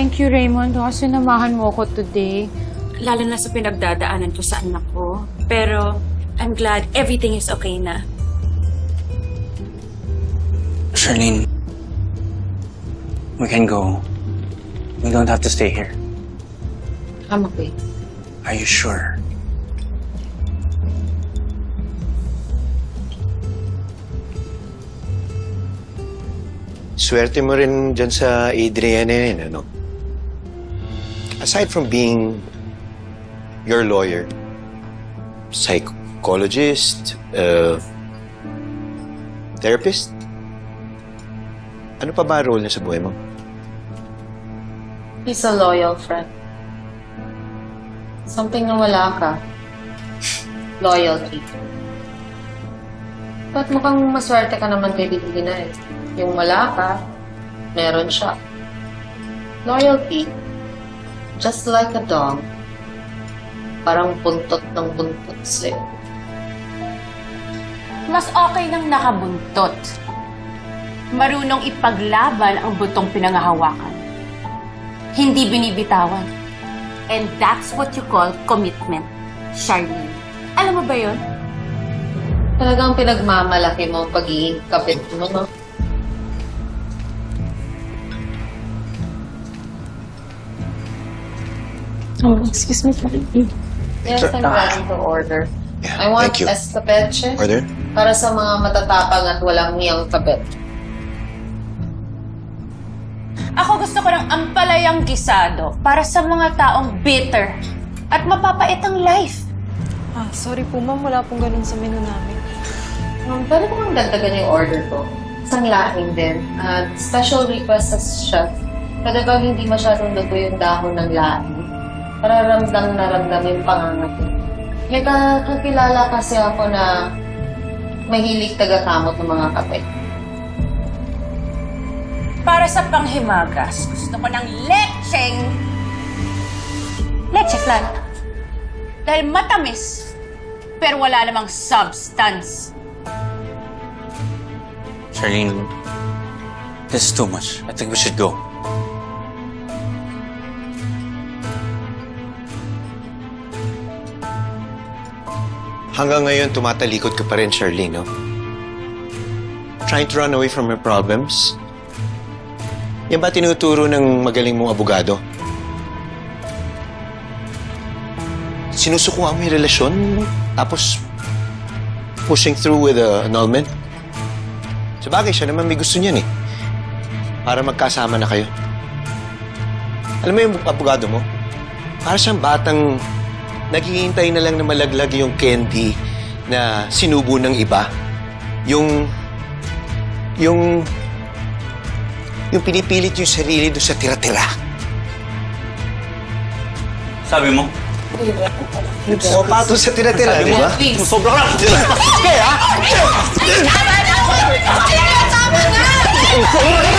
Thank you, Raymond. Kasi namahan mo ko today. Lalo na sa pinagdadaanan ko sa anak ko. Pero, I'm glad everything is okay na. Charlene, we can go. We don't have to stay here. I'm okay. Are you sure? Swerte mo rin dyan sa Adriana yun, ano? Aside from being your lawyer, psychologist, uh, therapist, ano pa ba role niya sa buhay mo? He's a loyal friend. Something na wala ka. Loyalty. Ba't mukhang maswerte ka naman kay Bibigina eh. Yung wala ka, meron siya. Loyalty. Just like a dog. Parang buntot ng buntot sa'yo. Mas okay nang nakabuntot. Marunong ipaglaban ang butong pinangahawakan. Hindi binibitawan. And that's what you call commitment, Charlene. Alam mo ba yon? Talagang pinagmamalaki mo ang pagiging kapit mo, no? Oh, excuse me. Yes, I'm ah. ready to order. Yeah, I want thank you. escabeche Order? para sa mga matatapang at walang niyang kabit. Ako gusto ko ng ampalayang gisado para sa mga taong bitter at mapapait ang life. Ah, sorry po ma'am, wala pong ganun sa menu namin. Um, pwede ko bang dagdagan yung order ko? Isang lahing din. At special request sa chef. Pwede ba hindi masyadong luto yung dahon ng lahing? Para ramdam na ramdam yung pangangati. May ka- kakilala kasi ako na mahilig taga-kamot ng mga kape. Para sa panghimagas, gusto ko ng lecheng... Leche flan. Dahil matamis, pero wala namang substance. Charlene, this is too much. I think we should go. Hanggang ngayon, tumatalikod ka pa rin, Charlene, no? Trying to run away from your problems? Yan ba tinuturo ng magaling mong abogado? Sinusukuhan mo yung relasyon, tapos pushing through with a annulment? Sa bagay, siya naman may gusto niyan eh. Para magkasama na kayo. Alam mo yung abogado mo? Para siyang batang naghihintay na lang na malaglag yung candy na sinubo ng iba. Yung... Yung... Yung pinipilit yung sarili doon sa tira-tira. Sabi mo? O pato sa tira-tira, di ba? Sobra ka lang! Tama na! Tama na!